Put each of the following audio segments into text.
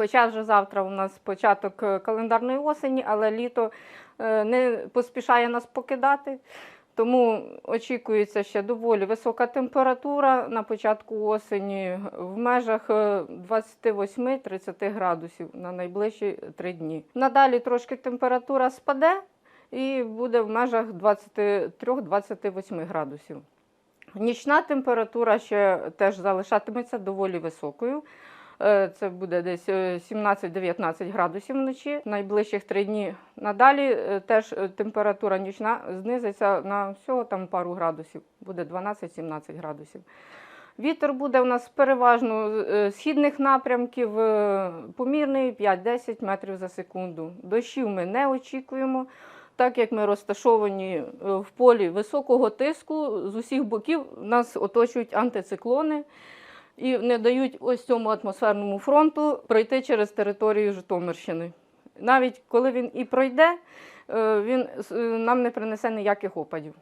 Хоча вже завтра у нас початок е, календарної осені, але літо е, не поспішає нас покидати. Тому очікується ще доволі висока температура на початку осені в межах е, 28-30 градусів на найближчі три дні. Надалі трошки температура спаде і буде в межах 23-28 градусів. Нічна температура ще теж залишатиметься доволі високою. Е, Це буде десь е, 17-19 градусів вночі. Найближчих три дні надалі е, теж е, температура нічна знизиться на всього там пару градусів, буде 12-17 градусів. Вітер буде у нас переважно е, східних напрямків, е, помірний 5-10 метрів за секунду. Дощів ми не очікуємо, так як ми розташовані е, в полі високого тиску, з усіх боків нас оточують антициклони і не дають ось цьому атмосферному фронту пройти через територію Житомирщини. Навіть коли він і пройде, е, він е, нам не принесе ніяких опадів,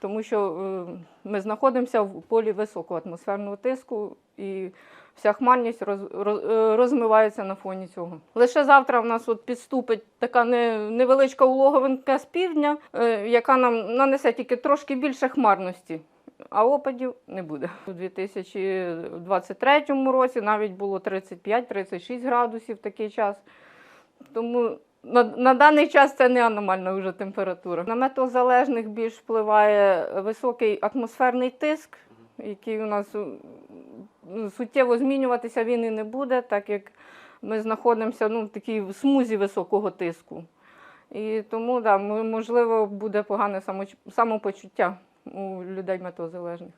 тому що е, ми знаходимося в полі високого атмосферного тиску і вся хмарність роз, роз- розмивається на фоні цього. Лише завтра в нас от підступить така не- невеличка улоговинка з півдня, яка нам нанесе тільки трошки більше хмарності а опадів не буде. У 2023 році навіть було 35-36 градусів такий час. Тому на, на даний час це не аномальна вже температура. На метеозалежних більш впливає високий атмосферний тиск, який у нас суттєво змінюватися він і не буде, так як ми знаходимося ну, в такій смузі високого тиску. І тому, да, можливо, буде погане самопочуття у людей метеозалежних.